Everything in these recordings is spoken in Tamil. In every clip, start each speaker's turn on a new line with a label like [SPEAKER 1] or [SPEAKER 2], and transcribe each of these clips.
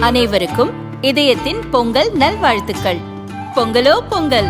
[SPEAKER 1] அனைவருக்கும் இதயத்தின் பொங்கல் நல்வாழ்த்துக்கள். பொங்கலோ பொங்கல்.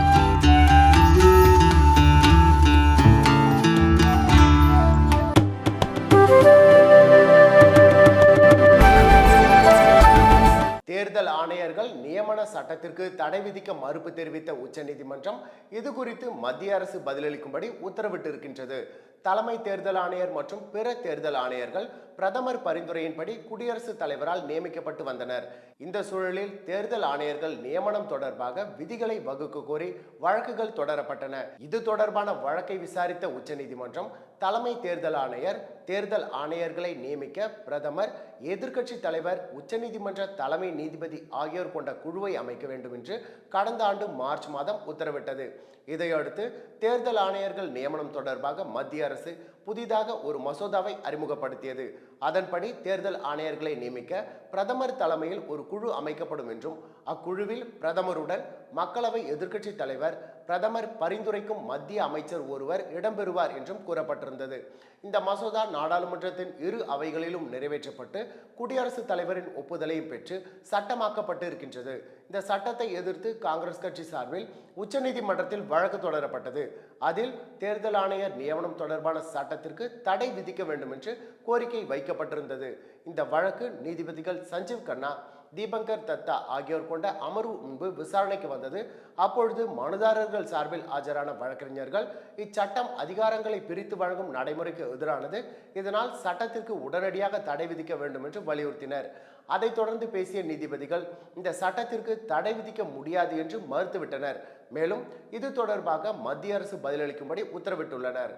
[SPEAKER 2] தேர்தல் ஆணையர்கள் நியமன சட்டத்திற்கு தடை விதிக்க மறுப்பு தெரிவித்த உச்சநீதிமன்றம் இது குறித்து மத்திய அரசு பதிலளிக்கும்படி உத்தரவிட்டிருக்கின்றது. தலைமை தேர்தல் ஆணையர் மற்றும் பிற தேர்தல் ஆணையர்கள் பிரதமர் பரிந்துரையின்படி குடியரசுத் தலைவரால் நியமிக்கப்பட்டு வந்தனர். இந்த சூழலில் தேர்தல் ஆணையர்கள் நியமனம் தொடர்பாக விதிகளை வகுக்க கோரி வழக்குகள் தொடரப்பட்டன. இது தொடர்பான வழக்கை விசாரித்த உச்சநீதிமன்றம் தலைமை தேர்தல் ஆணையர் தேர்தல் ஆணையர்களை நியமிக்க பிரதமர் எதிர்க்கட்சி தலைவர் உச்சநீதிமன்ற தலைமை நீதிபதி ஆகியோர் கொண்ட குழுவை அமைக்க வேண்டும் என்று கடந்த ஆண்டு மார்ச் மாதம் உத்தரவிட்டது. இதையடுத்து தேர்தல் ஆணையர்கள் நியமனம் தொடர்பாக மத்திய அரசு புதிதாக ஒரு மசோதாவை அறிமுகப்படுத்தியது. அதன்படி தேர்தல் ஆணையர்களை நியமிக்க பிரதமர் தலைமையில் ஒரு குழு அமைக்கப்படும் என்றும் அக்குழுவில் பிரதமருடன் மக்களவை எதிர்க்கட்சி தலைவர் பிரதமர் பரிந்துரைக்கும் மத்திய அமைச்சர் ஒருவர் இடம்பெறுவார் என்றும் கூறப்பட்டிருந்தது. இந்த மசோதா நாடாளுமன்றத்தின் இரு அவைகளிலும் நிறைவேற்றப்பட்டு குடியரசுத் தலைவரின் ஒப்புதலையும் பெற்று சட்டமாக்கப்பட்டு இருக்கின்றது. இந்த சட்டத்தை எதிர்த்து காங்கிரஸ் கட்சி சார்பில் உச்சநீதிமன்றத்தில் வழக்கு தொடரப்பட்டது. அதில் தேர்தல் ஆணையர் நியமனம் தொடர் தொடர்பான சட்டத்திற்கு தடை விதிக்க வேண்டும் என்று கோரிக்கை வைக்கப்பட்டிருந்தது. இந்த வழக்கு நீதிபதிகள் சஞ்சீவ் கண்ணா தீபங்கர் தத்தா ஆகியோர் கொண்ட அமர்வு முன்பு விசாரணைக்கு வந்தது. அப்பொழுது மனுதாரர்கள் சார்பில் ஆஜரான வழக்கறிஞர்கள் இச்சட்டம் அதிகாரங்களை பிரித்து வழங்கும் நடைமுறைக்கு எதிரானது. இதனால் சட்டத்திற்கு உடனடியாக தடை விதிக்க வேண்டும் என்று வலியுறுத்தினர். அதைத் தொடர்ந்து பேசிய நீதிபதிகள் இந்த சட்டத்திற்கு தடை விதிக்க முடியாது என்று மறுத்துவிட்டனர். மேலும் இது தொடர்பாக மத்திய அரசு பதிலளிக்கும்படி உத்தரவிட்டுள்ளனர்.